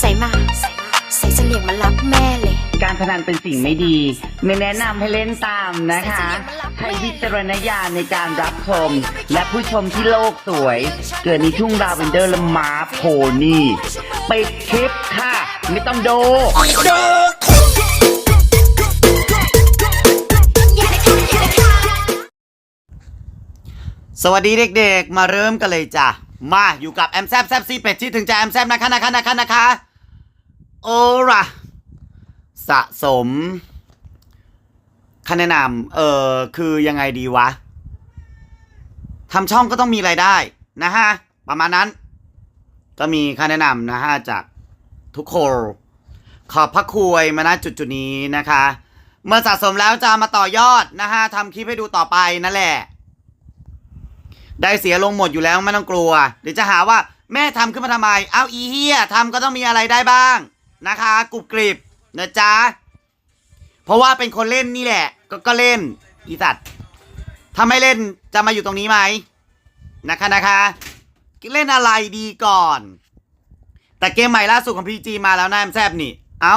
ใส่มาใส่มาใส่เสลี่ยงมารับแม่เลย การพนันเป็นสิ่งไม่ดี ไม่แนะนำให้เล่นตามนะคะ ใช้วิจารณญาณในการรับชม และผู้ชมที่โลกสวย เกิดในทุ่งลาเวนเดอร์และม้าโพนี่ปิดคลิปค่ะ ไม่ต้องดู สวัสดีเด็กๆ มาเริ่มกันเลยจ้ะ มาอยู่กับแอมแซบแซบซีเป็ดที่ถึงจะแอมแซบนะคะนะคะนะคะนะคะ โอ้ล่ะสะสมคะแนนนำเออคือยังไงดีวะทำช่องก็ต้องมีรายได้นะฮะ ประมาณนั้น ก็มีค่าแนะนำนะฮะ จากทุกคน ขอบพระคุยมาณจุดจุดนี้นะคะ เมื่อสะสมแล้วจะมาต่อยอดนะฮะทำคลิปให้ดูต่อไปนั่นแหละ ได้เสียลงหมดอยู่แล้วไม่ต้องกลัว เดี๋ยวจะหาว่าแม่ทำขึ้นมาทำไม เอาอีเฮียทำก็ต้องมีอะไรได้บ้าง นะคะกรุบกริบนะจ๊ะ เพราะว่าเป็นคนเล่นนี่แหละ ก็ก็เล่นอีสัตว์ถ้าไม่เล่นจะมาอยู่ตรงนี้ไหมนะคะนะคะเล่นอะไรดีก่อน แต่เกมใหม่ล่าสุดของ PG มาแล้วนะแอมแซบนี่ เอ้า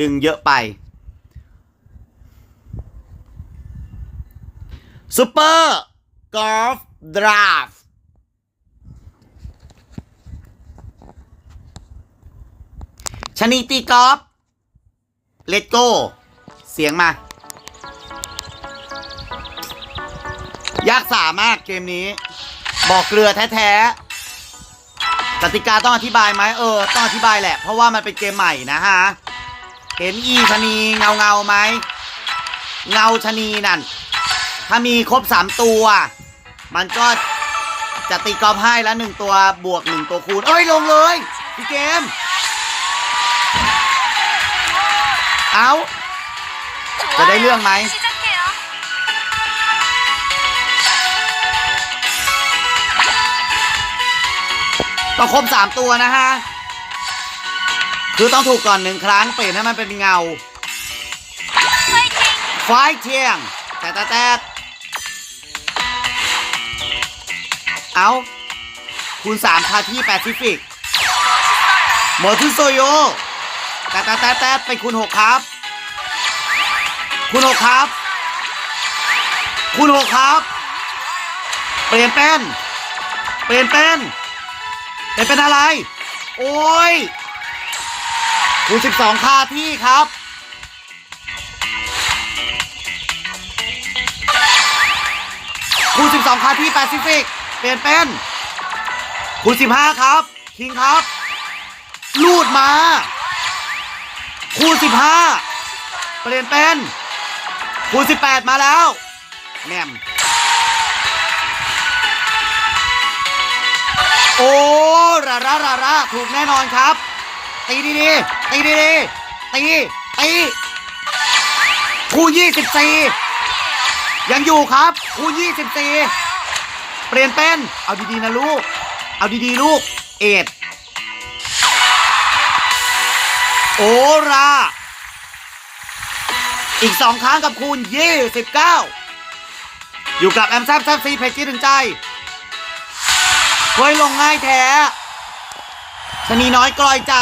ดึงเยอะไปซูเปอร์กอล์ฟดราฟ ชนีตีกอล์ฟเลตโก้เสียงมา ยากสามากเกมนี้ บอกเกลือแท้ๆกติกาต้องอธิบายไหมเออ ต้องอธิบายแหละ เพราะว่ามันเป็นเกมใหม่นะฮะเห็นอีชะนีเงาเงาไหมเงาชะนีนั่น ถ้ามีครบสามตัว มันก็จะตีกอล์ฟให้แล้วหนึ่งตัวบวกหนึ่งตัวคูณ เอ้ยลงเลยพี่เกม เอาจะได้เรื่องไหมต้องครบสามตัวนะฮะ คือต้องถูกก่อนหนึ่งครั้งเปลี่ยนให้มันเป็นเงา ไฟเทียง แต่แต่แต่เอาคูณสามคาที่แปซิฟิกหมดทุโซโย แต่แต่แต่แต่เป็นคูณหกครับ คูณหกครับ คูณหกครับ เปลี่ยนเป็นเปลี่ยนเป็นเปลี่ยนเป็นอะไร โอ้ยคูณสิบสองคาที่ครับคูณ12 คาที่แปซิฟิก เปลี่ยนเป็นคูณ15 ครับ คิงครับ ลูดมา คูณ15เปลี่ยนเป็นคูณ18มาแล้วแหม่มโอ้ราราราราถูกแน่นอนครับ ตีดีดีๆตีดีดีๆตีตีคูณ24ยังอยู่ครับคูณ24เปลี่ยนเป็น เอาดีๆนะลูก เอาดีๆลูก เอ็ด โอรา อีกสองครั้งกับคูณ29อยู่กับแอมแซฟแซฟซีเพจที่ถึงใจเฮ้ยลงง่ายแท้ชนีน้อยกลอยใจ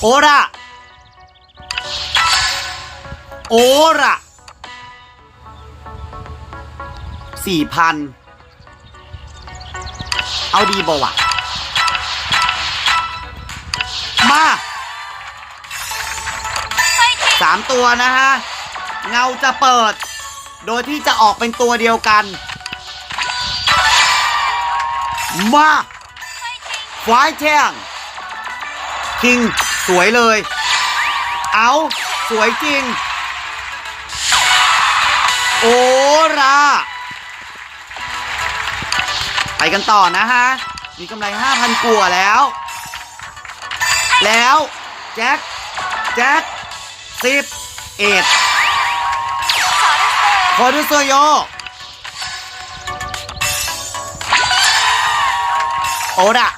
โอราโอระสี่พัน เอาดีบ่วะมาสามตัวนะฮะ เงาจะเปิด โดยที่จะออกเป็นตัวเดียวกัน มาไฟแท่งคิง สวยเลย เอาสวยจริง โอรา กันต่อนะฮะ มีกำไร 5,000กัวแล้ว แล้ว แจ็ค แจ็คสิบเอ็ดคอดูโซโย โอระ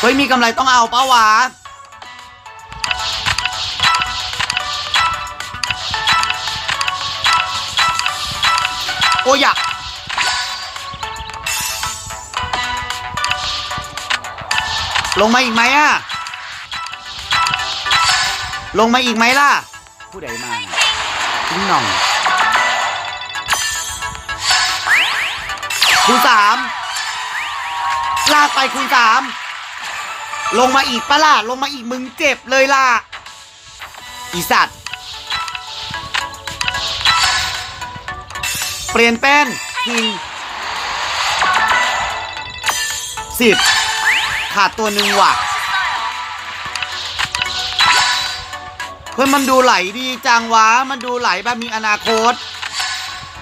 เฮ้ย มีกำไรต้องเอาเป้าวะ โอ้ยอะลงมาอีกไหมอะลงมาอีกไหมล่ะ ผู้ใดมาทิ้งหน่องคูณสามลากไปคูณสามลงมาอีกปะล่ะ ลงมาอีกมึงเจ็บเลยล่ะ อีสัตว์ ปลี่ยนเป็นทีสิบขาดตัวหนึ่งว่ะ เพื่อนมันดูไหลดีจังวะ มันดูไหลแบบมีอนาคต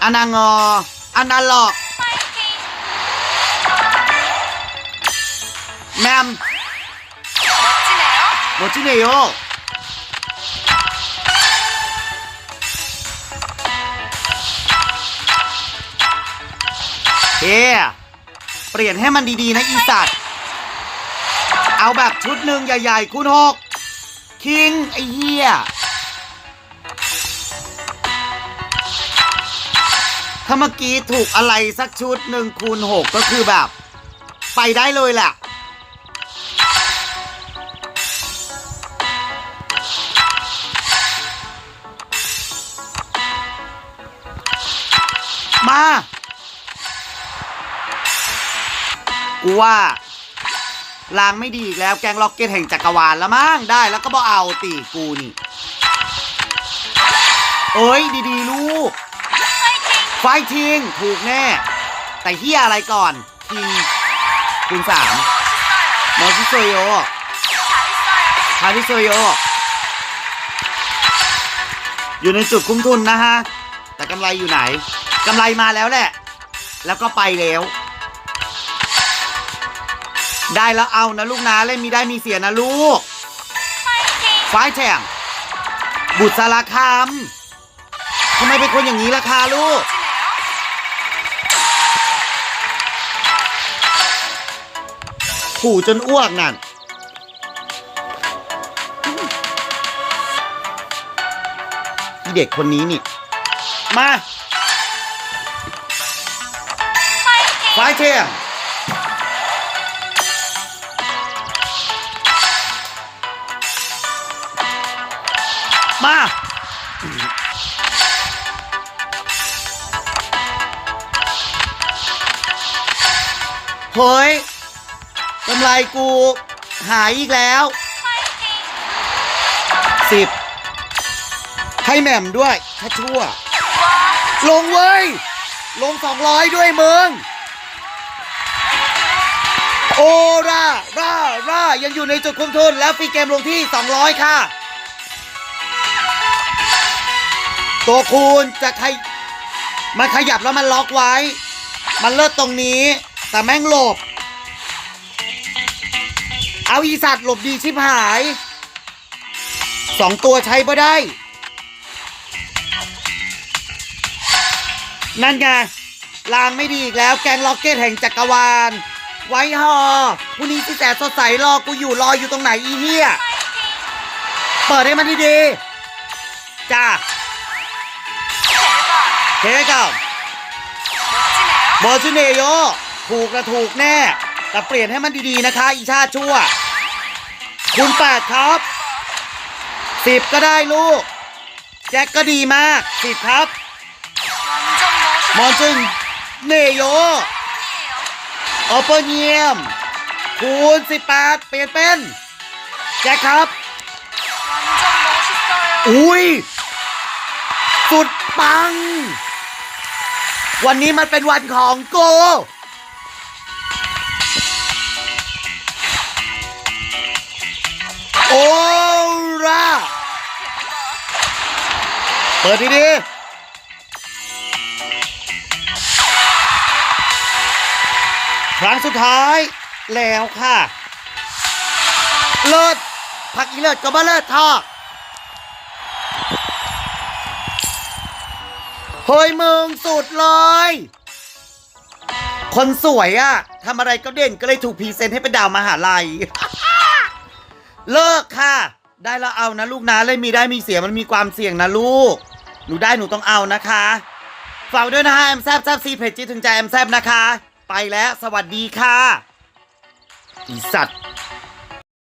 อนางอ อนาล็อก แมมโมจิเนโย เฮ้เปลี่ยนให้มันดีๆนะอีสัตว์ เอาแบบชุดหนึ่งใหญ่ๆคูณหก คิง ไอ้เหี้ยถ้าเมื่อกี้ถูกอะไรสักชุดหนึ่งคูณหกก็คือแบบ ไปได้เลยแหละมา กูว่าลางไม่ดีอีกแล้วแกงล็อกเก็ตแห่งจักรวาลละมั้งได้แล้วก็บ่เอาตีกูนี่เอ้ยดีๆ ลูก ไฟทิง ถูกแน่ แต่เฮียอะไรก่อน ทีคุณสามมอซิโซโยคาริโซโย อยู่ในจุดคุ้มทุนนะฮะ แต่กำไรอยู่ไหน กำไรมาแล้วแหละ แล้วก็ไปแล้ว ได้แล้วเอานะลูกนะเล่นมีได้มีเสียนะลูกฟ้ายแฉ่งบุตรสารคามทำไมเป็นคนอย่างนี้ล่ะคะลูก ผู่จนอ้วกนั่น เด็กคนนี้นี่ มาไฟเทียง มา เฮ้ยกำไรกูหายอีกแล้วสิบให้แหม่มด้วย ถ้าชั่ว ลงเว้ย ลงสองร้อยด้วยมึง โอราร่าร่ายังอยู่ในจุดคุ้มทุนแล้วฟรีเกมลงที่ 200 ค่ะ ตัวคูณจะขยมันขยับแล้วมันล็อกไว้ มันเลิศตรงนี้ แต่แม่งหลบ เอาอีสัตว์หลบดีชิบหาย สองตัวใช้บ่ได้ นั่นไงลางไม่ดีอีกแล้วแกงล็อกเก็ตแห่งจักรวาล ไว้ฮอพรุ่งนี้ที่แสนสดใสรอกูอยู่รออยู่ตรงไหนอีเหี้ย เปิดให้มันดีๆจ้า 대박. เทกับ 멋지네요. บอชิเนโยถูกนะถูกแน่ แต่เปลี่ยนให้มันดีๆนะคะ อีชาติชั่ว คุณแปดครับสิบก็ได้ลูก แจ็คก็ดีมากสิบครับ 완전 มอน 멋있네요. จึงเนโยโอเปอร์เนียม คูณสิบแปดเปลี่ยนเป็น แจ็คครับ 완전 멋있어요. อุ้ย สุดปัง วันนี้มันเป็นวันของโกโอราเปิดดีๆครั้งสุดท้ายแล้วค่ะ เลิศ ผักอีเลิศก็มาเลิศทอก เฮ้ยมึงสุดเลย คนสวยอะทำอะไรก็เด่นก็เลยถูกพรีเซนต์ให้เป็นดาวมหาลัย เลิกค่ะ ได้แล้วเอานะลูกนะเล่มีได้มีเสียมันมีความเสี่ยงนะลูก หนูได้หนูต้องเอานะคะฝากด้วยนะฮะแอมแซบแซบซีเพจจีถึงใจแอมแซบนะคะ ไปแล้วสวัสดีค่ะอีสัตว์